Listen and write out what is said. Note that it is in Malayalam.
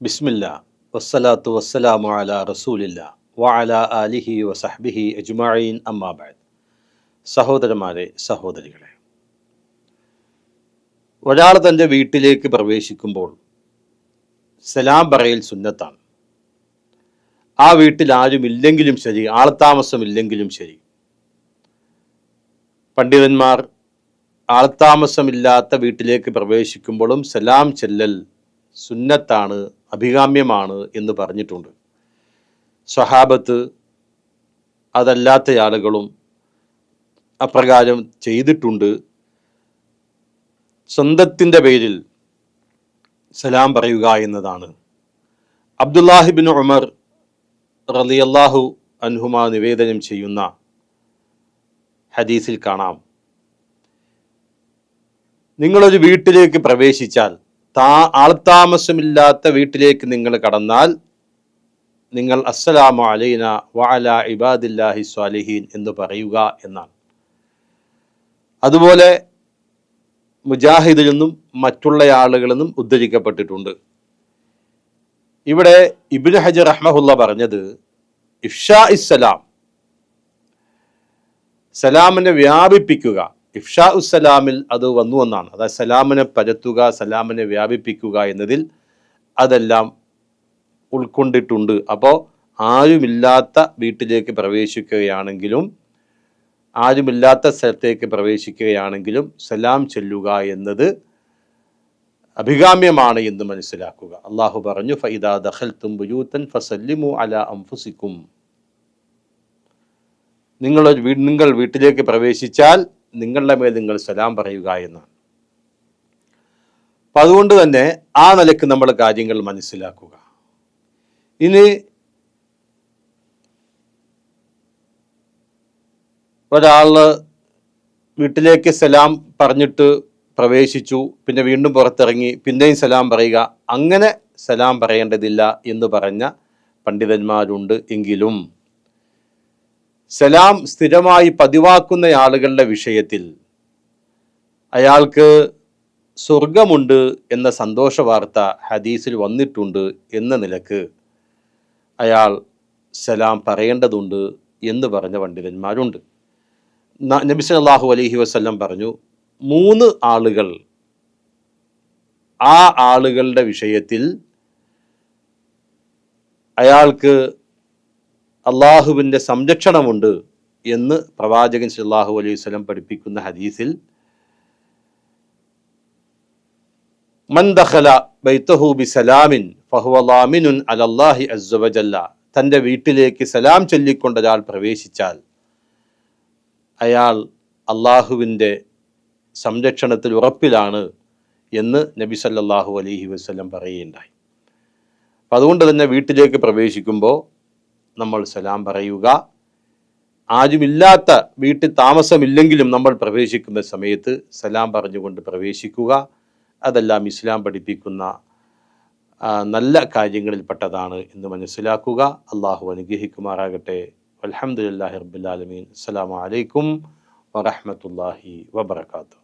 ബിസ്മില്ല. വസ്സലാത്തു വസ്സലാമു അല റസൂലില്ല. വഅല ആലിഹി വസഹ്ബിഹി അജ്മഈൻ അമ്മാബാദ് സഹോദരന്മാരെ സഹോദരികളെ. ഒരാൾ തന്റെ വീട്ടിലേക്ക് പ്രവേശിക്കുമ്പോൾ സലാം പറയൽ സുന്നത്താണ്. ആ വീട്ടിൽ ആരുമില്ലെങ്കിലും ശരി ആൾത്താമസമില്ലെങ്കിലും ശരി. പണ്ഡിതന്മാർ ആൾത്താമസമില്ലാത്ത വീട്ടിലേക്ക് പ്രവേശിക്കുമ്പോഴും സലാം ചെല്ലൽ സുന്നത്താണ് അഭികാമ്യമാണ് എന്ന് പറഞ്ഞിട്ടുണ്ട്. സ്വഹാബത്ത് അതല്ലാത്ത ആളുകളും അപ്രകാരം ചെയ്തിട്ടുണ്ട്. സ്വന്തത്തിന്റെ പേരിൽ സലാം പറയുക എന്നതാണ്. അബ്ദുല്ലാഹിബിൻ ഉമർ റലിയല്ലാഹു അൻഹുമ നിവേദനം ചെയ്യുന്ന ഹദീസിൽ കാണാം. നിങ്ങളൊരു വീട്ടിലേക്ക് പ്രവേശിച്ചാൽ താ ആൾത്താമസമില്ലാത്ത വീട്ടിലേക്ക് നിങ്ങൾ കടന്നാൽ നിങ്ങൾ അസ്സലാമു അലൈന വഅല ഇബാദില്ലാഹി സ്വാലിഹീൻ എന്ന് പറയുക എന്നാണ്. അതുപോലെ മുജാഹിദിൽ നിന്നും മറ്റുള്ള ആളുകളിൽ നിന്നും ഉദ്ധരിക്കപ്പെട്ടിട്ടുണ്ട്. ഇവിടെ ഇബിൻ ഹജർ റഹ്മഹുല്ല പറഞ്ഞത് ഇഫ്ഷാ ഇസ്സലാം സലാമിനെ വ്യാപിപ്പിക്കുക. ഇഫ്ഷാ ഉസ്സലാമിൽ അത് വന്നു എന്നാണ്. അതായത് സലാമിനെ പരത്തുക സലാമിനെ വ്യാപിപ്പിക്കുക എന്നതിൽ അതെല്ലാം ഉൾക്കൊണ്ടിട്ടുണ്ട്. അപ്പോൾ ആരുമില്ലാത്ത വീട്ടിലേക്ക് പ്രവേശിക്കുകയാണെങ്കിലും ആരുമില്ലാത്ത സ്ഥലത്തേക്ക് പ്രവേശിക്കുകയാണെങ്കിലും സലാം ചെല്ലുക എന്നത് അഭികാമ്യമാണ് എന്ന് മനസ്സിലാക്കുക. അള്ളാഹു പറഞ്ഞു ഫൈദാ ദഹൽ തുംബുയൂത്തൻ ഫസല്ലിമു അല അംഫുസിക്കും നിങ്ങൾ നിങ്ങൾ വീട്ടിലേക്ക് പ്രവേശിച്ചാൽ നിങ്ങളുടെ മേൽ നിങ്ങൾ സലാം പറയുക എന്നാണ്. അപ്പം അതുകൊണ്ട് തന്നെ ആ നിലയ്ക്ക് നമ്മൾ കാര്യങ്ങൾ മനസ്സിലാക്കുക. ഇനി ഒരാൾ വീട്ടിലേക്ക് സലാം പറഞ്ഞിട്ട് പ്രവേശിച്ചു പിന്നെ വീണ്ടും പുറത്തിറങ്ങി പിന്നെയും സലാം പറയുക. അങ്ങനെ സലാം പറയേണ്ടതില്ല എന്ന് പറഞ്ഞ പണ്ഡിതന്മാരുണ്ട് എങ്കിലും സലാം സ്ഥിരമായി പതിവാക്കുന്ന ആളുകളുടെ വിഷയത്തിൽ അയാൾക്ക് സ്വർഗമുണ്ട് എന്ന സന്തോഷ വാർത്ത ഹദീസിൽ വന്നിട്ടുണ്ട് എന്ന നിലയ്ക്ക് അയാൾ സലാം പറയേണ്ടതുണ്ട് എന്ന് പറഞ്ഞ പണ്ഡിതന്മാരുണ്ട്. നബി സല്ലാഹു അലഹി വസ്ല്ലം പറഞ്ഞു മൂന്ന് ആളുകൾ ആ ആളുകളുടെ വിഷയത്തിൽ അയാൾക്ക് അള്ളാഹുവിന്റെ സംരക്ഷണമുണ്ട് എന്ന് പ്രവാചകൻ സല്ലാഹു അലൈഹി സ്വലം പഠിപ്പിക്കുന്ന ഹദീസിൽ മന്ദഹല ബൈത്തഹു ബി സലാമിൻ ഫഹുവലാമിനുൻ അലല്ലാഹി അസ്വജല്ല തന്റെ വീട്ടിലേക്ക് സലാം ചൊല്ലിക്കൊണ്ട് ഒരാൾ പ്രവേശിച്ചാൽ അയാൾ അള്ളാഹുവിന്റെ സംരക്ഷണത്തിൽ ഉറപ്പിലാണ് എന്ന് നബി സല്ലാഹു അലൈഹി വസ്ലം പറയുകയുണ്ടായി. അപ്പം അതുകൊണ്ട് തന്നെ വീട്ടിലേക്ക് പ്രവേശിക്കുമ്പോൾ നമ്മൾ സലാം പറയുക. ആരുമില്ലാത്ത വീട്ടിൽ താമസമില്ലെങ്കിലും നമ്മൾ പ്രവേശിക്കുന്ന സമയത്ത് സലാം പറഞ്ഞുകൊണ്ട് പ്രവേശിക്കുക. അതെല്ലാം ഇസ്ലാം പഠിപ്പിക്കുന്ന നല്ല കാര്യങ്ങളിൽപ്പെട്ടതാണ് എന്ന് മനസ്സിലാക്കുക. അള്ളാഹു അനുഗ്രഹിക്കുമാറാകട്ടെ. അലഹമുല്ലാ റബുലാലമീൻ അസ്സാം വലൈക്കും വറഹമത്തല്ലാഹി വബർക്കാത്തു